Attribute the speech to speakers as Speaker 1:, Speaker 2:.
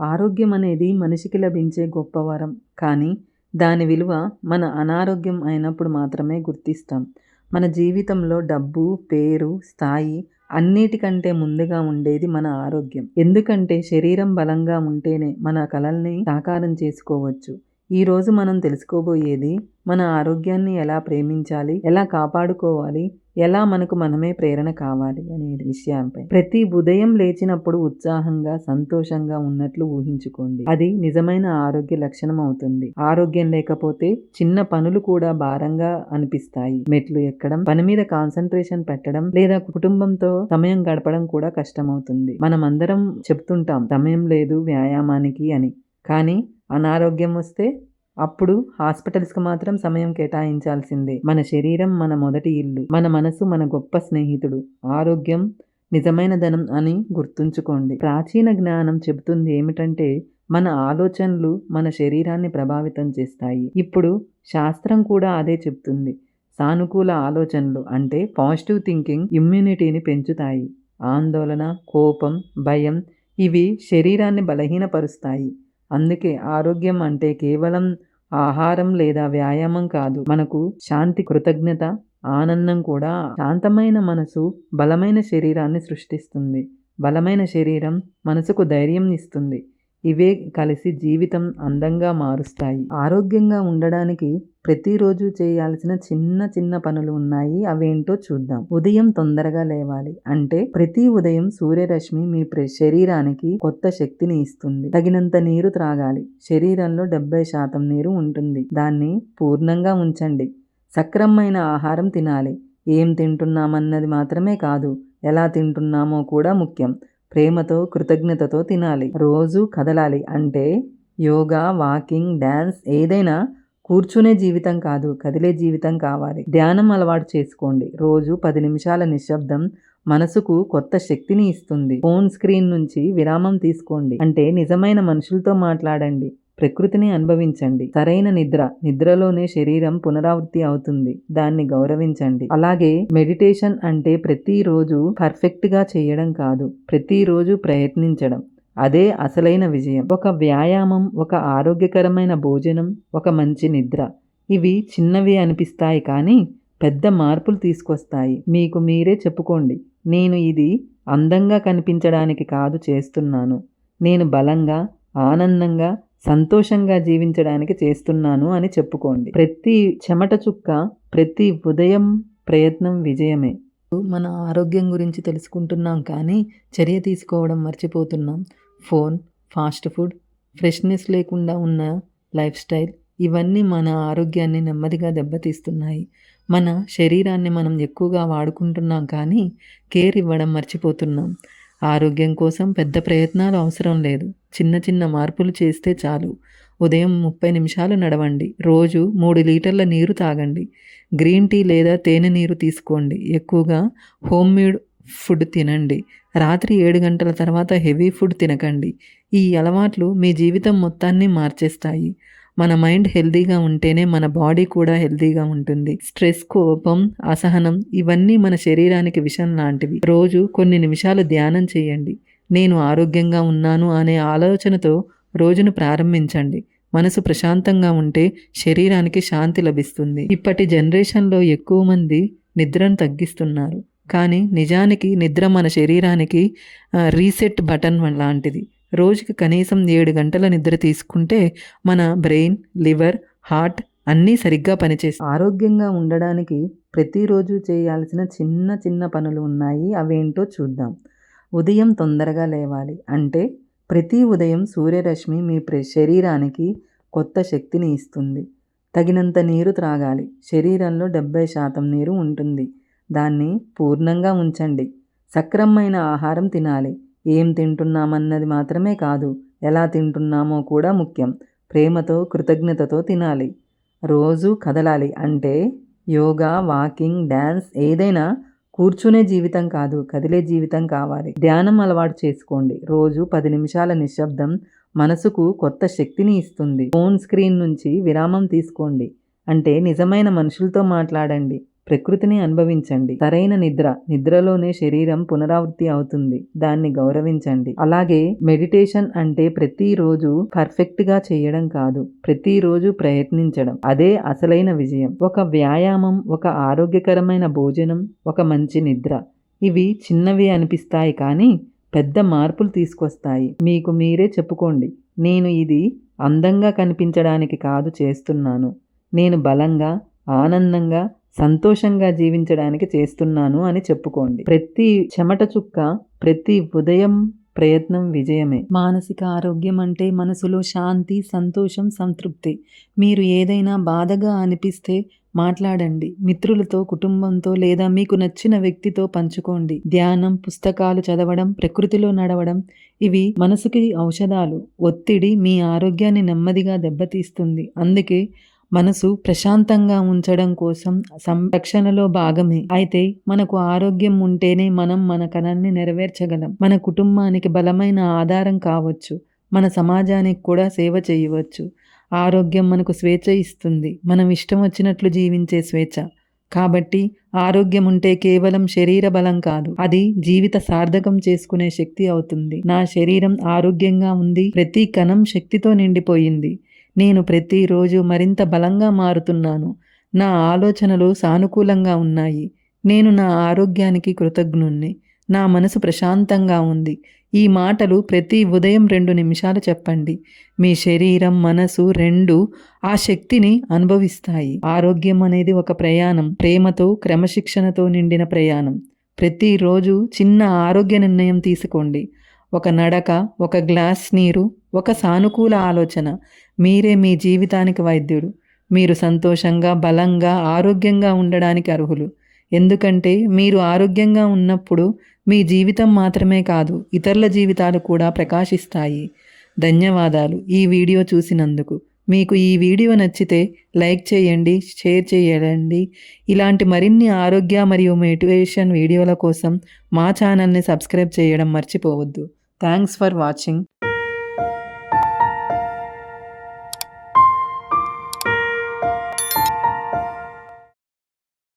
Speaker 1: ఆరోగ్యం అనేది మనిషికి లభించే గొప్ప వరం కానీ దాని విలువ మన అనారోగ్యం అయినప్పుడు మాత్రమే గుర్తిస్తాం. మన జీవితంలో డబ్బు పేరు స్థాయి అన్నిటికంటే ముందుగా ఉండేది మన ఆరోగ్యం. ఎందుకంటే శరీరం బలంగా ఉంటేనే మన కలల్ని సాకారం చేసుకోవచ్చు. ఈ రోజు మనం తెలుసుకోబోయేది మన ఆరోగ్యాన్ని ఎలా ప్రేమించాలి ఎలా కాపాడుకోవాలి ఎలా మనకు మనమే ప్రేరణ కావాలి అనే విషయంపై. ప్రతి ఉదయం లేచినప్పుడు ఉత్సాహంగా సంతోషంగా ఉన్నట్లు ఊహించుకోండి. అది నిజమైన ఆరోగ్య లక్షణం అవుతుంది. ఆరోగ్యం లేకపోతే చిన్న పనులు కూడా భారంగా అనిపిస్తాయి. మెట్లు ఎక్కడం పని మీద కాన్సన్ట్రేషన్ పెట్టడం లేదా కుటుంబంతో సమయం గడపడం కూడా కష్టమవుతుంది. మనం అందరం చెప్తుంటాం సమయం లేదు వ్యాయామానికి అని. కానీ అనారోగ్యం వస్తే అప్పుడు హాస్పిటల్స్కి మాత్రం సమయం కేటాయించాల్సిందే. మన శరీరం మన మొదటి ఇల్లు. మన మనసు మన గొప్ప స్నేహితుడు. ఆరోగ్యం నిజమైన ధనం అని గుర్తుంచుకోండి. ప్రాచీన జ్ఞానం చెబుతుంది ఏమిటంటే మన ఆలోచనలు మన శరీరాన్ని ప్రభావితం చేస్తాయి. ఇప్పుడు శాస్త్రం కూడా అదే చెప్తుంది సానుకూల ఆలోచనలు అంటే పాజిటివ్ థింకింగ్ ఇమ్యూనిటీని పెంచుతాయి. ఆందోళన కోపం భయం ఇవి శరీరాన్ని బలహీనపరుస్తాయి. అందుకే ఆరోగ్యం అంటే కేవలం ఆహారం లేదా వ్యాయామం కాదు. మనకు శాంతి కృతజ్ఞత ఆనందం కూడా శాంతమైన మనసు బలమైన శరీరాన్ని సృష్టిస్తుంది. బలమైన శరీరం మనసుకు ధైర్యం ఇస్తుంది. ఇవే కలిసి జీవితం అందంగా మారుస్తాయి. ఆరోగ్యంగా ఉండడానికి ప్రతిరోజు చేయాల్సిన చిన్న చిన్న పనులు ఉన్నాయి. అవేంటో చూద్దాం. ఉదయం తొందరగా లేవాలి అంటే ప్రతి ఉదయం సూర్యరశ్మి మీ శరీరానికి కొత్త శక్తిని ఇస్తుంది. తగినంత నీరు త్రాగాలి. శరీరంలో డెబ్బై శాతం నీరు ఉంటుంది. దాన్ని పూర్ణంగా ఉంచండి. సక్రమమైన ఆహారం తినాలి. ఏం తింటున్నామన్నది మాత్రమే కాదు ఎలా తింటున్నామో కూడా ముఖ్యం. ప్రేమతో కృతజ్ఞతతో తినాలి. రోజు కదలాలి అంటే యోగా వాకింగ్ డ్యాన్స్ ఏదైనా కూర్చునే జీవితం కాదు కదిలే జీవితం కావాలి. ధ్యానం అలవాటు చేసుకోండి. రోజు పది నిమిషాల నిశ్శబ్దం మనసుకు కొత్త శక్తిని ఇస్తుంది. ఫోన్ స్క్రీన్ నుంచి విరామం తీసుకోండి. అంటే నిజమైన మనుషులతో మాట్లాడండి. ప్రకృతిని అనుభవించండి. సరైన నిద్ర నిద్రలోనే శరీరం పునరావృత్తి అవుతుంది. దాన్ని గౌరవించండి. అలాగే మెడిటేషన్ అంటే ప్రతిరోజు పర్ఫెక్ట్గా చేయడం కాదు. ప్రతిరోజు ప్రయత్నించడం. అదే అసలైన విజయం. ఒక వ్యాయామం ఒక ఆరోగ్యకరమైన భోజనం ఒక మంచి నిద్ర. ఇవి చిన్నవి అనిపిస్తాయి కానీ పెద్ద మార్పులు తీసుకొస్తాయి. మీకు మీరే చెప్పుకోండి. నేను ఇది అందంగా కనిపించడానికి కాదు చేస్తున్నాను. నేను బలంగా ఆనందంగా సంతోషంగా జీవించడానికి చేస్తున్నాను అని చెప్పుకోండి. ప్రతి చెమట చుక్క ప్రతి ఉదయం ప్రయత్నం విజయమే. మన ఆరోగ్యం గురించి తెలుసుకుంటున్నాం కానీ చర్య తీసుకోవడం మర్చిపోతున్నాం. ఫోన్ ఫాస్ట్ ఫుడ్ ఫ్రెష్నెస్ లేకుండా ఉన్న లైఫ్ స్టైల్ ఇవన్నీ మన ఆరోగ్యాన్ని నెమ్మదిగా దెబ్బతీస్తున్నాయి. మన శరీరాన్ని మనం ఎక్కువగా వాడుకుంటున్నాం కానీ కేర్ ఇవ్వడం మర్చిపోతున్నాం. ఆరోగ్యం కోసం పెద్ద ప్రయత్నాలు అవసరం లేదు. చిన్న చిన్న మార్పులు చేస్తే చాలు. ఉదయం ముప్పై నిమిషాలు నడవండి. రోజు మూడు లీటర్ల నీరు తాగండి. గ్రీన్ టీ లేదా తేనె నీరు తీసుకోండి. ఎక్కువగా హోమ్మేడ్ ఫుడ్ తినండి. రాత్రి ఏడు గంటల తర్వాత హెవీ ఫుడ్ తినకండి. ఈ అలవాట్లు మీ జీవితం మొత్తాన్ని మార్చేస్తాయి. మన మైండ్ హెల్దీగా ఉంటేనే మన బాడీ కూడా హెల్దీగా ఉంటుంది. స్ట్రెస్ కోపం అసహనం ఇవన్నీ మన శరీరానికి విషం లాంటివి. రోజు కొన్ని నిమిషాలు ధ్యానం చేయండి. నేను ఆరోగ్యంగా ఉన్నాను అనే ఆలోచనతో రోజును ప్రారంభించండి. మనసు ప్రశాంతంగా ఉంటే శరీరానికి శాంతి లభిస్తుంది. ఇప్పటి జనరేషన్లో ఎక్కువ మంది నిద్రను తగ్గిస్తున్నారు. కానీ నిజానికి నిద్ర మన శరీరానికి రీసెట్ బటన్ లాంటిది. రోజుకి కనీసం ఏడు గంటల నిద్ర తీసుకుంటే మన బ్రెయిన్ లివర్ హార్ట్ అన్నీ సరిగ్గా పనిచేస్తాయి. ఆరోగ్యంగా ఉండడానికి ప్రతిరోజు చేయాల్సిన చిన్న చిన్న పనులు ఉన్నాయి. అవేంటో చూద్దాం. ఉదయం తొందరగా లేవాలి అంటే ప్రతి ఉదయం సూర్యరశ్మి మీ శరీరానికి కొత్త శక్తిని ఇస్తుంది. తగినంత నీరు త్రాగాలి. శరీరంలో డెబ్బై శాతం నీరు ఉంటుంది. దాన్ని పూర్ణంగా ఉంచండి. సక్రమమైన ఆహారం తినాలి. ఏం తింటున్నామన్నది మాత్రమే కాదు ఎలా తింటున్నామో కూడా ముఖ్యం. ప్రేమతో కృతజ్ఞతతో తినాలి. రోజు కదలాలి అంటే యోగా వాకింగ్ డ్యాన్స్ ఏదైనా కూర్చునే జీవితం కాదు కదిలే జీవితం కావాలి. ధ్యానం అలవాటు చేసుకోండి. రోజు పది నిమిషాల నిశ్శబ్దం మనసుకు కొత్త శక్తిని ఇస్తుంది. ఫోన్ స్క్రీన్ నుంచి విరామం తీసుకోండి. అంటే నిజమైన మనుషులతో మాట్లాడండి. ప్రకృతిని అనుభవించండి. సరైన నిద్ర నిద్రలోనే శరీరం పునరావృత్తి అవుతుంది. దాన్ని గౌరవించండి. అలాగే మెడిటేషన్ అంటే ప్రతిరోజు పర్ఫెక్ట్గా చేయడం కాదు ప్రతిరోజు ప్రయత్నించడం. అదే అసలైన విజయం. ఒక వ్యాయామం ఒక ఆరోగ్యకరమైన భోజనం ఒక మంచి నిద్ర. ఇవి చిన్నవి అనిపిస్తాయి కానీ పెద్ద మార్పులు తీసుకొస్తాయి. మీకు మీరే చెప్పుకోండి. నేను ఇది అందంగా కనిపించడానికి కాదు చేస్తున్నాను. నేను బలంగా ఆనందంగా సంతోషంగా జీవించడానికి చేస్తున్నాను అని చెప్పుకోండి. ప్రతి చెమట చుక్క ప్రతి ఉదయం ప్రయత్నం విజయమే. మానసిక ఆరోగ్యం అంటే మనసులో శాంతి సంతోషం సంతృప్తి. మీరు ఏదైనా బాధగా అనిపిస్తే మాట్లాడండి. మిత్రులతో కుటుంబంతో లేదా మీకు నచ్చిన వ్యక్తితో పంచుకోండి. ధ్యానం పుస్తకాలు చదవడం ప్రకృతిలో నడవడం ఇవి మనసుకి ఔషధాలు. ఒత్తిడి మీ ఆరోగ్యాన్ని నెమ్మదిగా దెబ్బతీస్తుంది. అందుకే మనసు ప్రశాంతంగా ఉంచడం కోసం సంరక్షణలో భాగమే. అయితే మనకు ఆరోగ్యం ఉంటేనే మనం మన కణాన్ని నెరవేర్చగలం. మన కుటుంబానికి బలమైన ఆధారం కావచ్చు. మన సమాజానికి కూడా సేవ చేయవచ్చు. ఆరోగ్యం మనకు స్వేచ్ఛ ఇస్తుంది. మనం ఇష్టం వచ్చినట్లు జీవించే స్వేచ్ఛ. కాబట్టి ఆరోగ్యం ఉంటే కేవలం శరీర బలం కాదు. అది జీవిత సార్థకం చేసుకునే శక్తి అవుతుంది. నా శరీరం ఆరోగ్యంగా ఉంది. ప్రతి కణం శక్తితో నిండిపోయింది. నేను ప్రతిరోజు మరింత బలంగా మారుతున్నాను. నా ఆలోచనలు సానుకూలంగా ఉన్నాయి. నేను నా ఆరోగ్యానికి కృతజ్ఞుణ్ణి. నా మనసు ప్రశాంతంగా ఉంది. ఈ మాటలు ప్రతి ఉదయం రెండు నిమిషాలు చెప్పండి. మీ శరీరం మనసు రెండు ఆ శక్తిని అనుభవిస్తాయి. ఆరోగ్యం అనేది ఒక ప్రయాణం. ప్రేమతో క్రమశిక్షణతో నిండిన ప్రయాణం. ప్రతిరోజు చిన్న ఆరోగ్య నిర్ణయం తీసుకోండి. ఒక నడక ఒక గ్లాస్ నీరు ఒక సానుకూల ఆలోచన. మీరే మీ జీవితానికి వైద్యుడు. మీరు సంతోషంగా బలంగా ఆరోగ్యంగా ఉండడానికి అర్హులు. ఎందుకంటే మీరు ఆరోగ్యంగా ఉన్నప్పుడు మీ జీవితం మాత్రమే కాదు ఇతరుల జీవితాలు కూడా ప్రకాశిస్తాయి. ధన్యవాదాలు ఈ వీడియో చూసినందుకు. మీకు ఈ వీడియో నచ్చితే లైక్ చేయండి షేర్ చేయండి. ఇలాంటి మరిన్ని ఆరోగ్య మరియు మోటివేషన్ వీడియోల కోసం మా ఛానల్ని సబ్స్క్రైబ్ చేయడం మర్చిపోవద్దు. Thanks for watching.